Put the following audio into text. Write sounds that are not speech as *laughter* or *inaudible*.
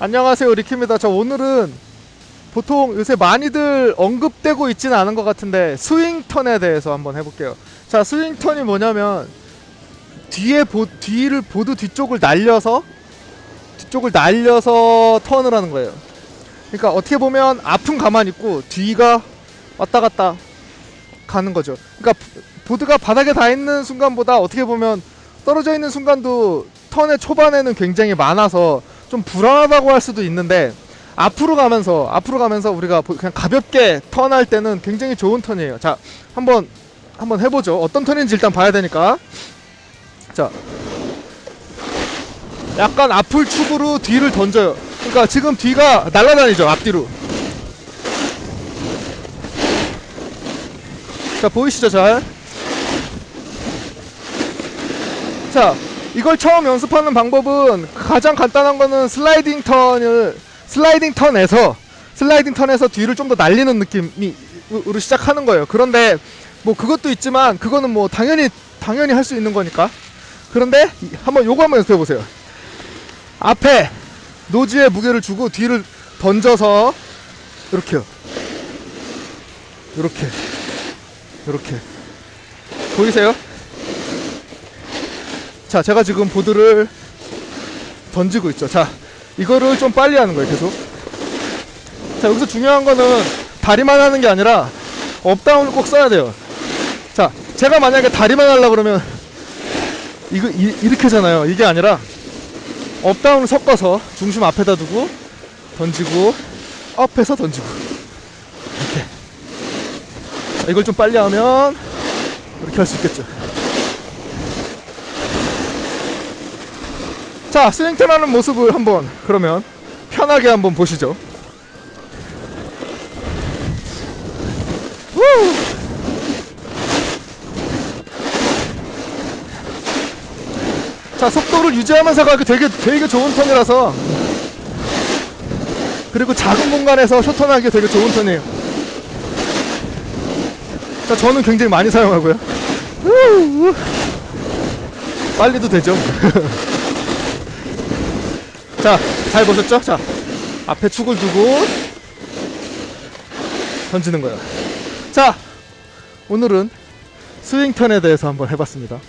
안녕하세요 리키입니다. 저 오늘은 보통 요새 많이들 언급되고 있지는 않은 것 같은데 스윙턴에 대해서 한번 해볼게요. 자 스윙턴이 뭐냐면 뒤에 보 뒤를 보드 뒤쪽을 날려서 뒤쪽을 날려서 턴을 하는 거예요. 그러니까 어떻게 보면 앞은 가만히 있고 뒤가 왔다 갔다 가는 거죠. 그러니까 보드가 바닥에 닿아 있는 순간보다 어떻게 보면 떨어져 있는 순간도 턴의 초반에는 굉장히 많아서 좀 불안하다고 할 수도 있는데 앞으로 가면서 앞으로 가면서 우리가 보- 그냥 가볍게 턴할 때는 굉장히 좋은 턴이에요. 자, 한번 한번 해보죠. 어떤 턴인지 일단 봐야 되니까. 자, 약간 앞을 축으로 뒤를 던져요. 그러니까 지금 뒤가 날아다니죠 앞뒤로. 자 보이시죠 잘? 자 이걸 처음 연습하는 방법은 가장 간단한 거는 슬라이딩 턴을 슬라이딩 턴에서 슬라이딩 턴에서 뒤를 좀 더 날리는 느낌으로 시작하는 거예요. 그런데 뭐 그것도 있지만 그거는 뭐 당연히 당연히 할 수 있는 거니까. 그런데 이- 한번 요거 한번 연습해 보세요. 앞에 노즈에 무게를 주고 뒤를 던져서 이렇게요. 이렇게 이렇게 보이세요? 자, 제가 지금 보드를 던지고 있죠. 자, 이거를 좀 빨리 하는 거예요, 계속. 자, 여기서 중요한 거는 다리만 하는 게 아니라 업다운을 꼭 써야 돼요. 자, 제가 만약에 다리만 하려고 그러면 이거 이, 이렇게잖아요. 이게 아니라 업다운을 섞어서 중심 앞에다 두고 던지고 업해서 던지고 이렇게. 자, 이걸 좀 빨리 하면 이렇게 할 수 있겠죠. 자, 스윙턴 하는 모습을 한번 그러면 편하게 한번 보시죠. 후! 자, 속도를 유지하면서 가기 되게 되게 좋은 턴이라서 그리고 작은 공간에서 쇼턴하기 되게 좋은 턴이에요. 자, 저는 굉장히 많이 사용하고요. 후! 빨리도 되죠. *laughs* 자, 잘 보셨죠? 자, 앞에 축을 두고 던지는 거예요. 자, 오늘은 스윙턴에 대해서 한번 해봤습니다.